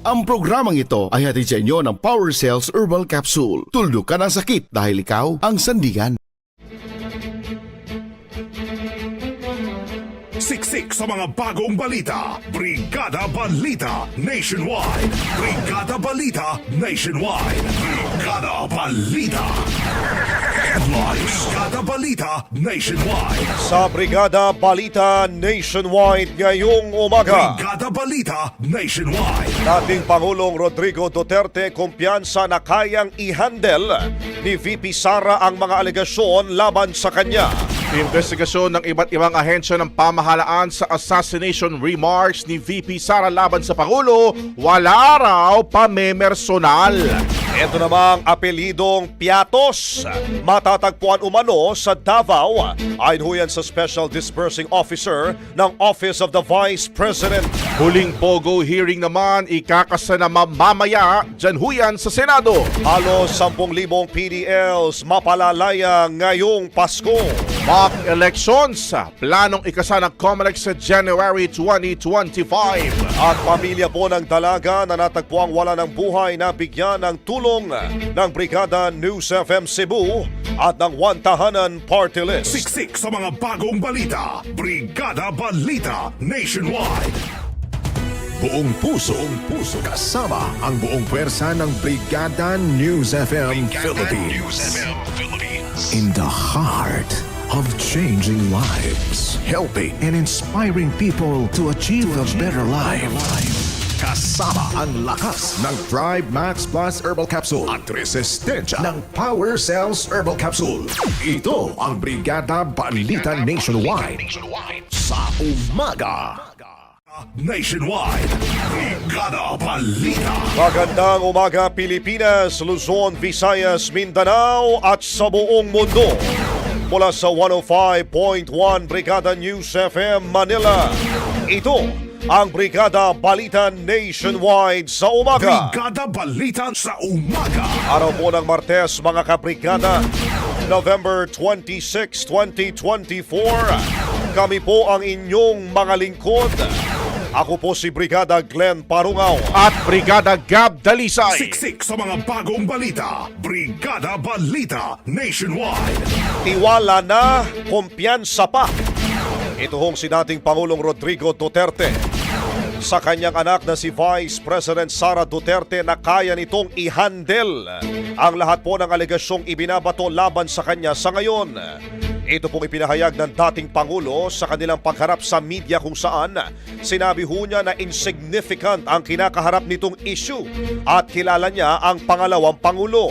Ang programang ito ay hatid sa inyo ng Power Cells Herbal Capsule. Tuldok ka ng sakit dahil ikaw ang sandigan. Siksik sa mga bagong balita. Brigada Balita Nationwide. Brigada Balita Nationwide. Brigada Balita. Headlines. Brigada Balita Nationwide. Sa Brigada Balita Nationwide ngayong umaga. Brigada Balita Nationwide. Dating Pangulong Rodrigo Duterte kumpiyansa na kayang i-handle ni VP Sara ang mga alegasyon laban sa kanya. Investigasyon ng iba't ibang ahensya ng pamahalaan sa assassination remarks ni VP Sara laban sa Pangulo, wala raw pamemersonal. Ito namang apelidong Piatos. Matatagpuan umano sa Davao. Ayon ho yan sa Special Disbursing Officer ng Office of the Vice President. Huling Pogo hearing naman ikakasa na mamamaya dyan huyan sa Senado. Halos 10,000 PDLs mapalalaya ngayong Pasko. Mock elections, planong ikasa ng COMELEC sa January 2025. At pamilya po ng dalaga na natagpuang wala ng buhay na bigyan ng tulong ng Brigada News FM Cebu at ng Wantahanan Party List. Siksik sa mga bagong balita. Brigada Balita Nationwide. Buong puso, buong puso, kasama ang buong pwersa ng Brigada News FM Philippines. In the heart of changing lives, helping and inspiring people to achieve a better life. Kasama ang lakas ng Drive Max Plus Herbal Capsule at resistensya ng Power Cells Herbal Capsule. Ito ang Brigada Balita Nationwide sa umaga. Nationwide. Brigada Balita. Magandang umaga Pilipinas, Luzon, Visayas, Mindanao at sa buong mundo. Mula sa 105.1 Brigada News FM Manila. Ito ang Brigada Balita Nationwide sa umaga. Brigada Balita sa umaga. Araw po ng Martes mga kabrigada, November 26, 2024. Kami po ang inyong mga lingkod. Ako po si Brigada Glenn Parungaw. At Brigada Gab Dalisay. Siksik sa mga bagong balita. Brigada Balita Nationwide. Tiwala na, kumpiyansa pa. Ito hong si dating Pangulong Rodrigo Duterte. Sa kanyang anak na si Vice President Sara Duterte na kaya nitong i-handle ang lahat po ng alegasyong ibinabato laban sa kanya sa ngayon. Ito pong ipinahayag ng dating Pangulo sa kanilang pagharap sa media kung saan sinabi ho niya na insignificant ang kinakaharap nitong issue at kilala niya ang pangalawang Pangulo.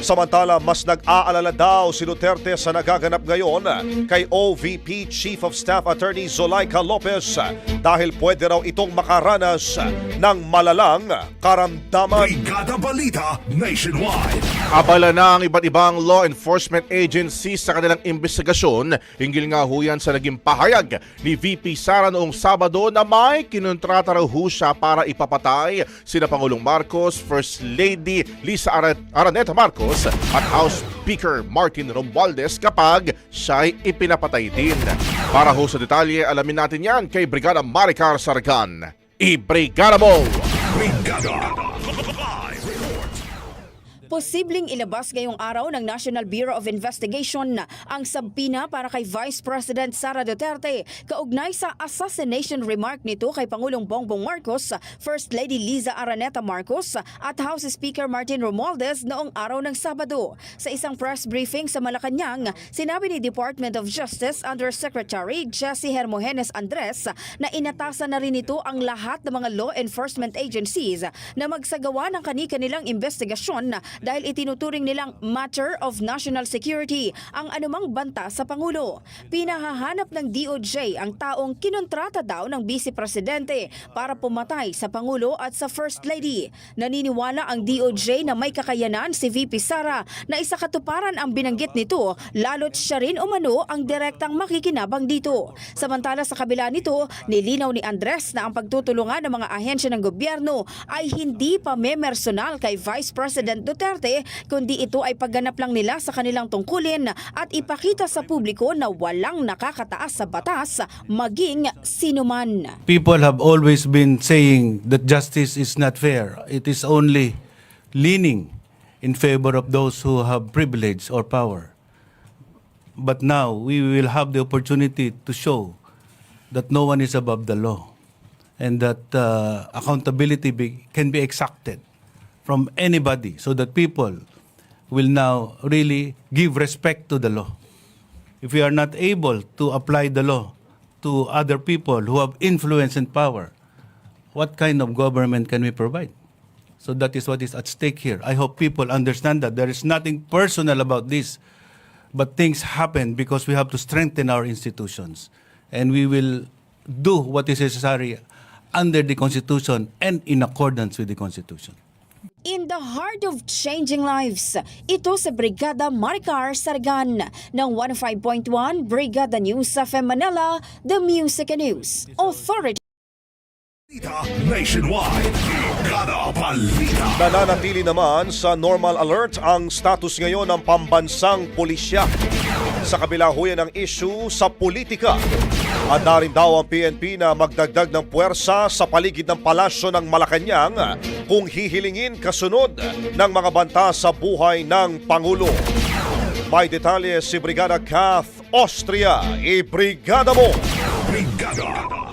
Samantala, mas nag-aalala daw si Duterte sa nagaganap ngayon kay OVP Chief of Staff Attorney Zolaika Lopez dahil pwede raw itong makaranas ng malalang karamdaman. Brigada Balita Nationwide. Abala na ang iba't ibang law enforcement agencies sa kanilang investigasyon. Hinggil nga ho yan sa naging pahayag ni VP Sara noong Sabado na may kinontrata raw ho siya para ipapatay sina Pangulong Marcos, First Lady Lisa Ara- Araneta Marcos at House Speaker Martin Romualdez kapag siya'y ipinapatay din. Para ho sa detalye, alamin natin yan kay Brigada Maricar Sargan. I-Brigada mo! Brigada. Posibleng ilabas ngayong araw ng National Bureau of Investigation ang sabpina para kay Vice President Sara Duterte kaugnay sa assassination remark nito kay Pangulong Bongbong Marcos, First Lady Liza Araneta Marcos at House Speaker Martin Romualdez noong araw ng Sabado. Sa isang press briefing sa Malacanang, sinabi ni Department of Justice Undersecretary Jesse Hermogenes Andres na inatasan na rin ito ang lahat ng mga law enforcement agencies na magsagawa ng kani-kanilang investigasyon dahil itinuturing nilang matter of national security ang anumang banta sa Pangulo. Pinahahanap ng DOJ ang taong kinontrata daw ng Vice Presidente para pumatay sa Pangulo at sa First Lady. Naniniwala ang DOJ na may kakayanan si VP Sara na isa katuparan ang binanggit nito lalo't siya rin umano ang direktang makikinabang dito. Samantala sa kabila nito, nilinaw ni Andres na ang pagtutulungan ng mga ahensya ng gobyerno ay hindi pa memersonal kay Vice President Duterte kundi ito ay pagganap lang nila sa kanilang tungkulin at ipakita sa publiko na walang nakakataas sa batas maging sinuman. people have always been saying that justice is not fair. It is only leaning in favor of those who have privilege or power. But now we will have the opportunity to show that no one is above the law and that uh, accountability be, can be exacted from anybody so that people will now really give respect to the law if we are not able to apply the law to other people who have influence and power, what kind of government can we provide? So that is what is at stake here. I hope people understand that there is nothing personal about this, but things happen because we have to strengthen our institutions. And we will do what is necessary under the Constitution and in accordance with the Constitution. In the heart of changing lives, ito sa Brigada Maricar Sargan ng 105.1 Brigada News sa Manila, The Music and News Authority. Nationwide. Brigada Balita. Nananatili naman sa normal alert ang status ngayon ng pambansang pulisya. Sa kabila ho yan ng issue sa politika. Handa rin daw ang PNP na magdagdag ng puwersa sa paligid ng palasyo ng Malacanang kung hihilingin kasunod ng mga banta sa buhay ng Pangulo. May detalye si Brigada Kath Austria. I-brigada mo! Brigada.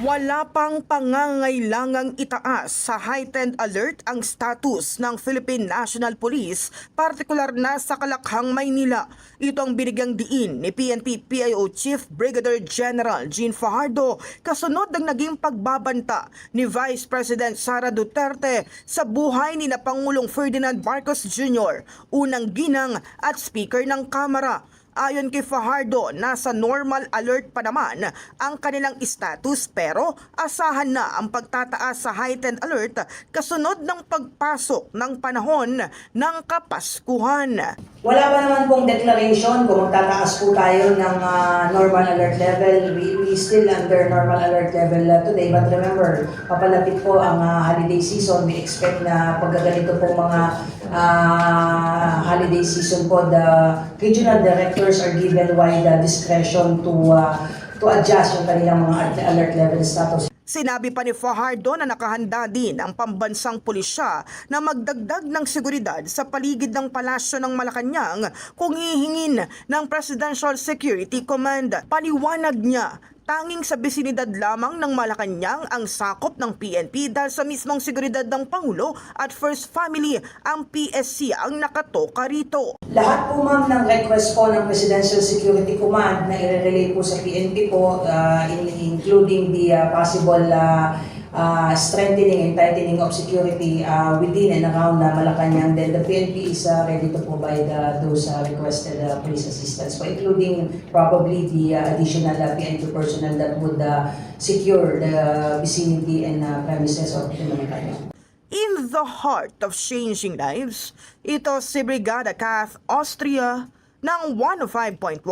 Wala pang pangangailangang itaas sa heightened alert ang status ng Philippine National Police, partikular na sa Kalakhang, Maynila. Ito ang binigyang diin ni PNP PIO Chief Brigadier General Jean Fajardo kasunod ng naging pagbabanta ni Vice President Sara Duterte sa buhay ni na Pangulong Ferdinand Marcos Jr., unang ginang at Speaker ng Kamara. Ayon kay Fajardo, nasa normal alert pa naman ang kanilang status pero asahan na ang pagtataas sa heightened alert kasunod ng pagpasok ng panahon ng Kapaskuhan. Wala pa naman pong declaration kung magtataas po tayo ng ah, normal alert level. We, we still under normal alert level uh, today. But remember, papalapit po ang ah, holiday season. We expect na pagkaganito po mga ah, holiday season po, the regional directors are given wide discretion to ah, to adjust yung kanilang mga alert level status. Sinabi pa ni Fajardo na nakahanda din ang pambansang pulisya na magdagdag ng seguridad sa paligid ng palasyo ng Malacanang kung hihingin ng Presidential Security Command. Paliwanag niya, tanging sa bisinidad lamang ng Malacanang ang sakop ng PNP dahil sa mismong seguridad ng Pangulo at First Family ang PSC ang nakatoka rito. Lahat po ma'am ng request po ng Presidential Security Command na i-relay po sa PNP po, uh, in- including the uh, possible uh, uh, strengthening and tightening of security uh, within and around uh, Malacanang, then the PNP is uh, ready to provide uh, those uh, requested uh, police assistance po, including probably the uh, additional uh, PNP personnel that would uh, secure the vicinity and uh, premises of the Malacanang. In the heart of changing lives, ito si Brigada Kath Austria ng 105.1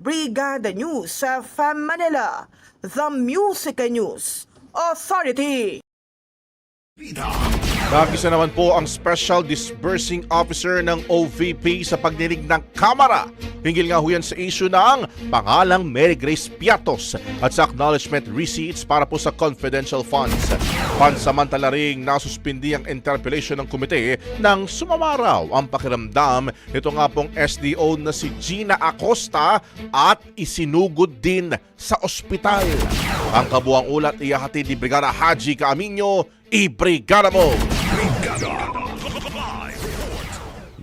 Brigada News sa FM Manila, The Music News Authority. Nagisa naman po ang Special Disbursing Officer ng OVP sa pagdinig ng Kamara. Hinggil nga ho yan sa issue ng pangalang Mary Grace Piatos at sa acknowledgement receipts para po sa confidential funds. Pansamantala ring nasuspindi ang interpellation ng komite nang sumamaraw ang pakiramdam nito nga pong SDO na si Gina Acosta at isinugod din sa ospital. Ang kabuang ulat iyahatid ni Brigada Haji Caaminyo, i-brigada mo!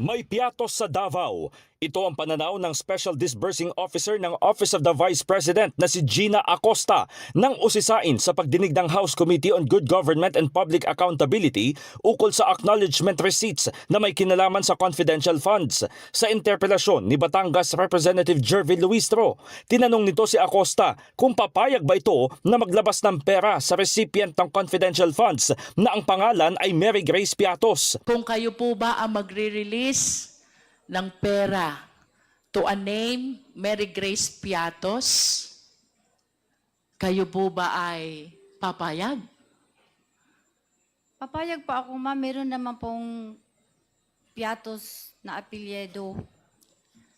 May piatos sa Davao. Ito ang pananaw ng Special Disbursing Officer ng Office of the Vice President na si Gina Acosta nang usisain sa pagdinig ng House Committee on Good Government and Public Accountability ukol sa acknowledgement receipts na may kinalaman sa confidential funds. Sa interpelasyon ni Batangas Representative Jervin Luistro, tinanong nito si Acosta kung papayag ba ito na maglabas ng pera sa recipient ng confidential funds na ang pangalan ay Mary Grace Piatos. kung kayo po ba ang magre-release ng pera to a name Mary Grace Piatos, kayo po ba ay papayag? Papayag pa ako, ma'am. Meron naman pong piatos na apelyido.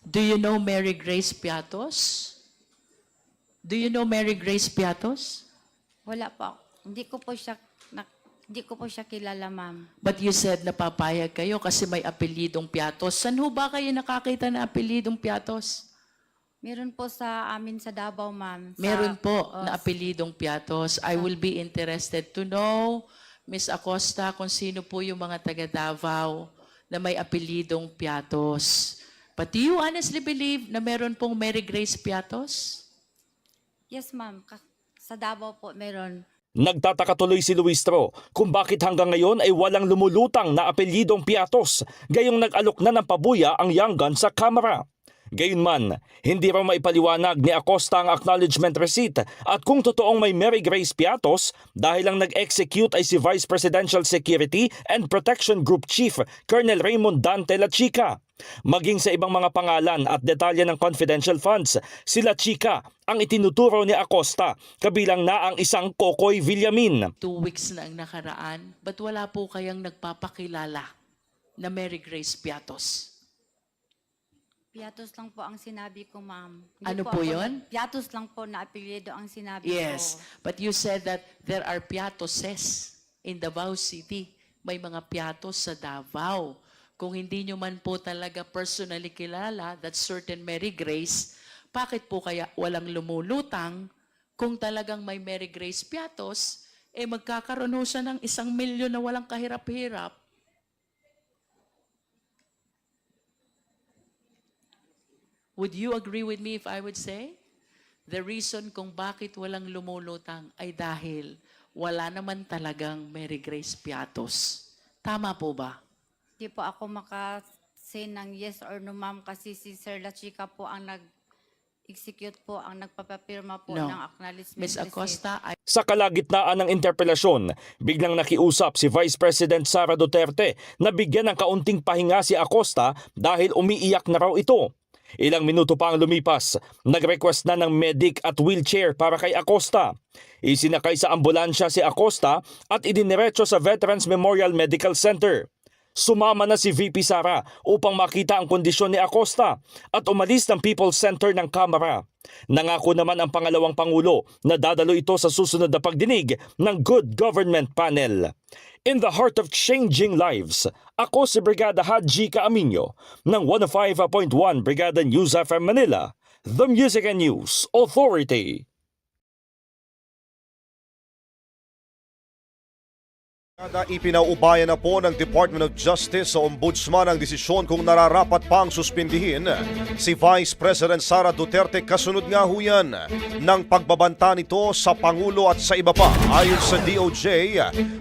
Do you know Mary Grace Piatos? Do you know Mary Grace Piatos? Wala pa. Hindi ko po siya, hindi ko po siya kilala, ma'am. But you said na papayag kayo kasi may apelidong Piatos. Saan ho ba kayo nakakita ng apelidong Piatos? Meron po sa amin sa Davao, ma'am. Sa- Meron po Oh, na apelidong Piatos. I will be interested to know, Miss Acosta, kung sino po yung mga taga Davao na may apelidong Piatos. But do you honestly believe na meron pong Mary Grace Piatos? Yes, ma'am. Ka- Sa Davao po meron. Nagtataka tuloy si Luistro kung bakit hanggang ngayon ay walang lumulutang na apelyidong Piatos gayong nag-alok na ng pabuya ang young gun sa kamera. Gayunman, hindi raw maipaliwanag ni Acosta ang acknowledgement receipt at kung totoong may Mary Grace Piatos dahil ang nag-execute ay si Vice Presidential Security and Protection Group Chief Colonel Raymond Dante La Chica. Maging sa ibang mga pangalan at detalye ng confidential funds, sila Chica ang itinuturo ni Acosta kabilang na ang isang Kokoy Villamin. Two weeks na ang nakaraan, but wala po kayang nagpapakilala na Mary Grace Piatos? Piatos lang po ang sinabi ko, ma'am. Ano ako po yun? nag- Piatos lang po na apelyido ang sinabi Yes, ko. but you said that there are piatoses in Davao City. May mga piatos sa Davao. Kung hindi nyo man po talaga personally kilala that certain Mary Grace, bakit po kaya walang lumulutang kung talagang may Mary Grace piatos, eh magkakaroon siya ng isang milyon na walang kahirap-hirap. Would you agree with me if I would say? The reason kung bakit walang lumulutang ay dahil wala naman talagang Mary Grace Piatos. Tama po ba? Hindi po ako maka-say ng yes or no, ma'am, kasi si Sir La Chica po ang nag-execute po, ang nagpapapirma po No. ng acknowledgement Ms. Acosta, I Sa kalagitnaan ng interpelasyon, biglang nakiusap si Vice President Sara Duterte na bigyan ng kaunting pahinga si Acosta dahil umiiyak na raw ito. Ilang minuto pa ang lumipas, nag-request na ng medic at wheelchair para kay Acosta. Isinakay sa ambulansya si Acosta at idiniretso sa Veterans Memorial Medical Center. Sumama na si VP Sara upang makita ang kondisyon ni Acosta at umalis ng People's Center ng Kamara. Nangako naman ang pangalawang Pangulo na dadalo ito sa susunod na pagdinig ng Good Government Panel. In the heart of changing lives, ako si Brigada Haji Kaaminyo ng 105.1 Brigada News FM Manila, The Music and News Authority. Kada ipinaubayan na po ng Department of Justice sa Ombudsman ang desisyon kung nararapat pang suspindihin si Vice President Sara Duterte kasunod nga ho yan ng pagbabanta nito sa Pangulo at sa iba pa. Ayon sa DOJ,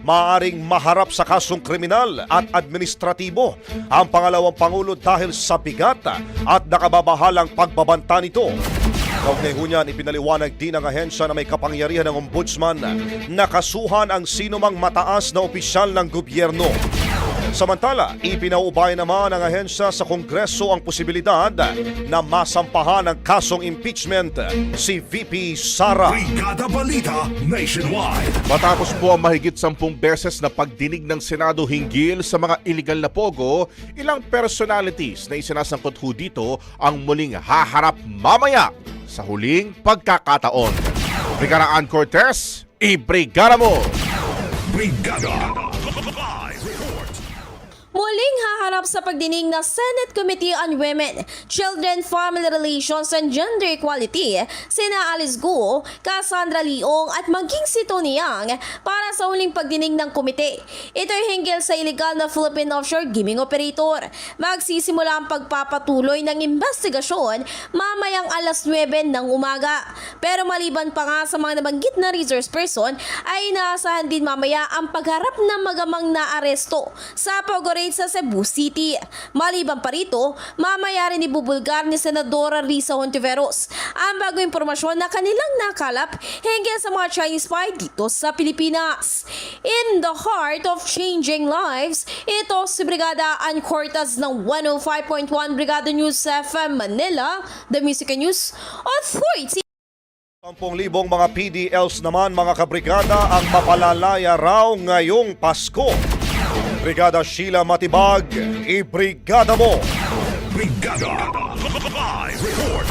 maaaring maharap sa kasong kriminal at administratibo ang pangalawang Pangulo dahil sa bigat at nakababahalang pagbabanta nito. Kaugnay ho niyan, ipinaliwanag din ng ahensya na may kapangyarihan ng ombudsman na kasuhan ang sino mang mataas na opisyal ng gobyerno. Samantala, ipinaubay naman ng ahensya sa Kongreso ang posibilidad na masampahan ng kasong impeachment si VP Sara. Brigada Balita Nationwide. Matapos po ang mahigit sampung beses na pagdinig ng Senado hinggil sa mga illegal na pogo, ilang personalities na isinasangkot ho dito ang muling haharap mamaya sa huling pagkakataon. Brigada Ann Cortez, ibrigada mo! Brigada. Muling haharap sa pagdinig na Senate Committee on Women, Children, Family Relations and Gender Equality, sina Alice Guo, Cassandra Leong at maging si Tony Yang para sa uling pagdinig ng komite. Ito ay hinggil sa illegal na Philippine offshore gaming operator. Magsisimula ang pagpapatuloy ng investigasyon mamayang alas 9 ng umaga. Pero maliban pa nga sa mga nabanggit na resource person, ay inaasahan din mamaya ang pagharap ng magamang na aresto sa Pogo Raid sa Cebu City. Maliban pa rito, mamaya rin ibubulgar ni Senadora Risa Hontiveros ang bago impormasyon na kanilang nakalap hinggil sa mga Chinese spy dito sa Pilipinas. In the heart of changing lives, ito si Brigada Ann Cortez ng 105.1 Brigada News FM Manila, The Music News Authority. 10,000 mga PDLs naman mga kabrigada ang mapalalaya raw ngayong Pasko. Brigada Sheila Matibag, ibrigada mo! Brigada. Live report.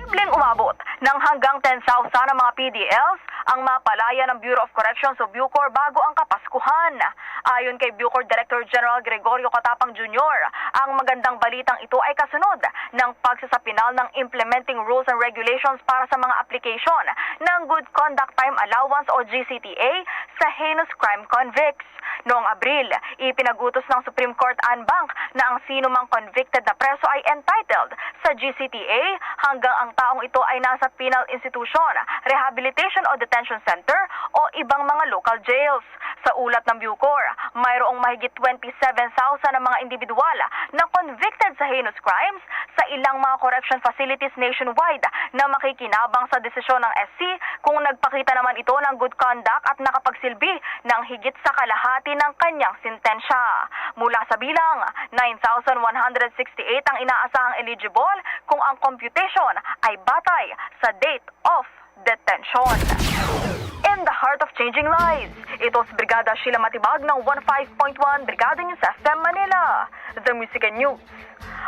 Posibleng umabot ng hanggang 10,000 na mga PDLs ang mapalaya ng Bureau of Corrections o Bucor bago ang Kapaskuhan. Ayon kay Bucor Director General Gregorio Katapang Jr., ang magandang balitang ito ay kasunod ng pagsasapinal ng Implementing Rules and Regulations para sa mga application ng Good Conduct Time Allowance o GCTA sa heinous crime convicts. Noong Abril, ipinagutos ng Supreme Court Anbank na ang sino mang convicted na preso ay entitled sa GCTA hanggang ang taong ito ay nasa penal institution, rehabilitation o detention center o ibang mga local jails. Sa ulat ng Bucor, mayroong mahigit 27,000 na mga individual na convicted sa heinous crimes sa ilang mga correction facilities nationwide na makikinabang sa desisyon ng SC kung nagpakita naman ito ng good conduct at nakapagsilbi ng higit sa kalahati ng kanyang sintensya. Mula sa bilang, 9,168 ang inaasahang eligible kung ang computation ay batay sa date of detention. In the heart of changing lives, ito si Brigada Sheila Matibag ng 15.1 Brigada News FM Manila, The Music and News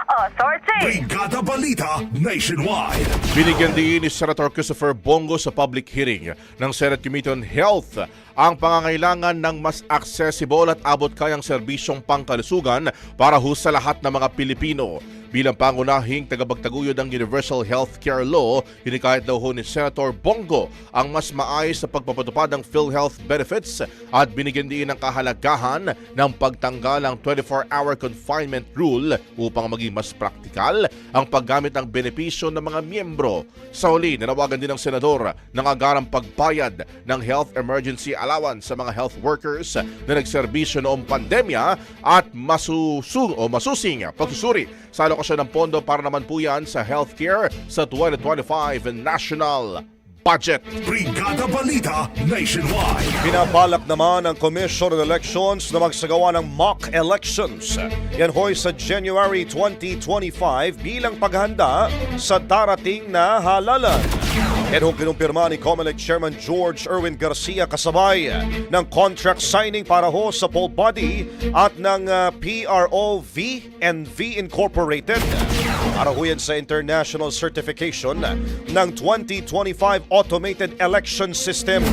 Authority. Brigada Balita Nationwide. Binigyan din ni Senator Christopher Bongo sa public hearing ng Senate Committee on Health ang pangangailangan ng mas accessible at abot-kayang serbisyong pangkalusugan para ho sa lahat ng mga Pilipino. Bilang pangunahing tagapagtaguyod ng Universal Healthcare Law, hinikayat daw ho ni Senator Bongo ang mas maayos sa pagpapatupad ng PhilHealth benefits at binigyan din ng kahalagahan ng pagtanggal ng 24-hour confinement rule upang maging mas praktikal ang paggamit ng benepisyo ng mga miyembro. Sa huli, nanawagan din ng senador ng agarang pagbayad ng health emergency allowance sa mga health workers na nagserbisyo noong pandemya at masusung o masusing pagsusuri sa alokasyon ng pondo para naman po yan sa healthcare sa 2025 national budget. Brigada Balita Nationwide. Binabalak naman ng Commission on Elections na magsagawa ng mock elections. Yan hoy sa January 2025 bilang paghanda sa darating na halalan. Yan hong kinumpirma ni COMELEC Chairman George Erwin Garcia kasabay ng contract signing para ho sa poll body at ng uh, PRO VNV Incorporated para ho yan sa international certification ng 2025 Automated Election System.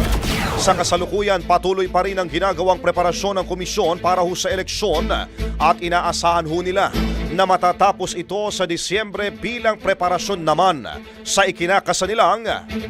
Sa kasalukuyan, patuloy pa rin ang ginagawang preparasyon ng komisyon para ho sa eleksyon at inaasahan ho nila na matatapos ito sa Disyembre bilang preparasyon naman sa ikinakasanilang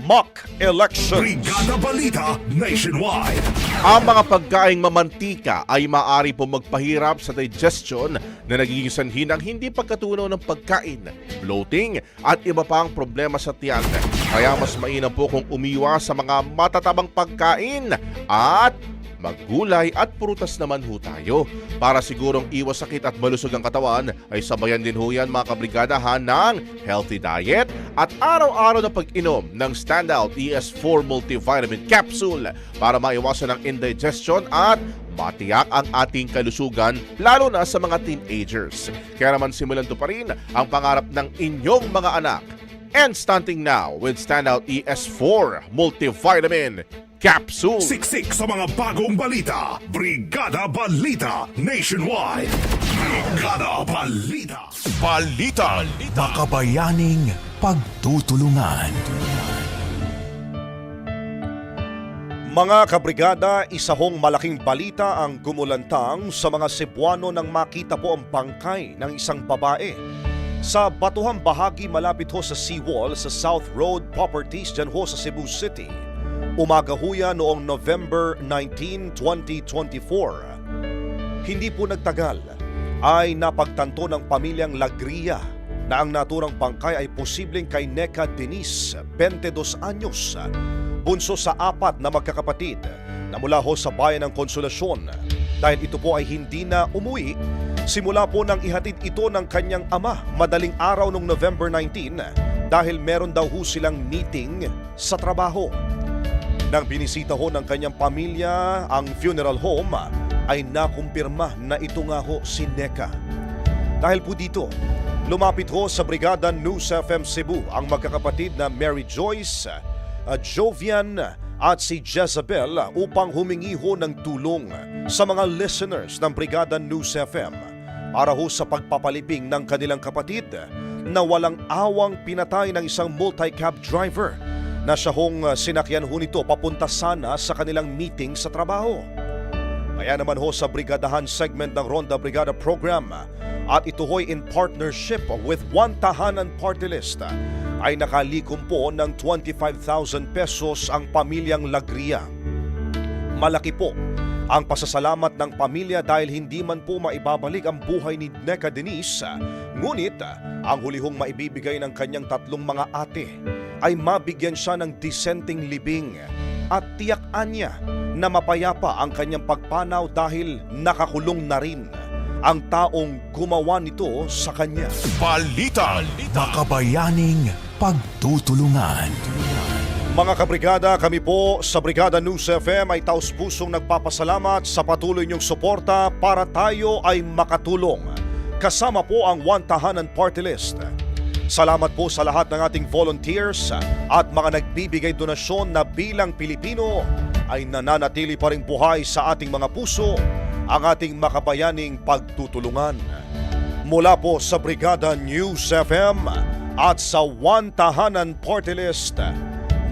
mock elections. Brigada Balita Nationwide. Ang mga pagkaing mamantika ay maaari po magpahirap sa digestion na nagiging sanhi ng hindi pagkatunaw ng pagkain, bloating at iba pang problema sa tiyan. Kaya mas mainam po kung umiwas sa mga matatabang pagkain at Maggulay at prutas naman ho tayo. Para sigurong iwas sakit at malusog ang katawan, ay sabayan din ho yan mga kabrigadahan ng healthy diet at araw-araw na pag-inom ng Standout ES4 Multivitamin Capsule para maiwasan ang indigestion at matiyak ang ating kalusugan lalo na sa mga teenagers. Kaya naman simulan to pa rin ang pangarap ng inyong mga anak. And stunting now with Standout ES4 Multivitamin Capsule. Siksik sa mga bagong balita. Brigada Balita Nationwide. Brigada Balita. Balita. Makabayaning pagtutulungan. Mga kabrigada, isa hong malaking balita ang gumulantang sa mga Cebuano nang makita po ang bangkay ng isang babae. Sa batuhang bahagi malapit ho sa seawall sa South Road Properties dyan ho sa Cebu City. Umaga ho yan noong November 19, 2024. Hindi po nagtagal ay napagtanto ng pamilyang Lagria na ang naturang bangkay ay posibleng kay Neka Denise, 22 anyos, bunso sa apat na magkakapatid na mula ho sa bayan ng Konsolasyon. Dahil ito po ay hindi na umuwi, simula po nang ihatid ito ng kanyang ama madaling araw noong November 19 dahil meron daw ho silang meeting sa trabaho. Nang binisita ho ng kanyang pamilya ang funeral home, ay nakumpirma na ito nga ho si Neka. Dahil po dito, lumapit ho sa Brigada News FM Cebu ang magkakapatid na Mary Joyce, uh, Jovian at si Jezebel upang humingi ho ng tulong sa mga listeners ng Brigada News FM para ho sa pagpapaliping ng kanilang kapatid na walang awang pinatay ng isang multi-cab driver na siya hong uh, sinakyan ho nito papunta sana sa kanilang meeting sa trabaho. Kaya naman ho sa Brigadahan segment ng Ronda Brigada Program at ito ho'y in partnership with One Tahanan Party List ay nakalikom po ng 25,000 pesos ang pamilyang Lagria. Malaki po ang pasasalamat ng pamilya dahil hindi man po maibabalik ang buhay ni Neka Denise, ngunit ang hulihong maibibigay ng kanyang tatlong mga ate ay mabigyan siya ng dissenting libing at tiyakan niya na mapayapa ang kanyang pagpanaw dahil nakakulong na rin ang taong gumawa nito sa kanya. Balita. Makabayaning pagtutulungan. Mga kabrigada, kami po sa Brigada News FM ay taus pusong nagpapasalamat sa patuloy niyong suporta para tayo ay makatulong. Kasama po ang One Tahanan Party List. Salamat po sa lahat ng ating volunteers at mga nagbibigay donasyon na bilang Pilipino ay nananatili pa rin buhay sa ating mga puso ang ating makabayaning pagtutulungan. Mula po sa Brigada News FM at sa One Tahanan Party List,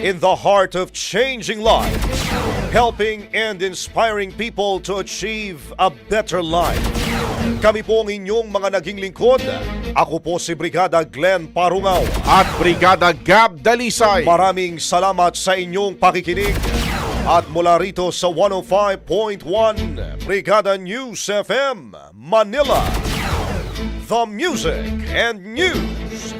In the heart of changing lives, helping and inspiring people to achieve a better life. Kami po ang inyong mga naging lingkod. Ako po si Brigada Glenn Parungaw. At Brigada Gab Dalisay. Maraming salamat sa inyong pakikinig. At mula rito sa 105.1 Brigada News FM, Manila. The Music and News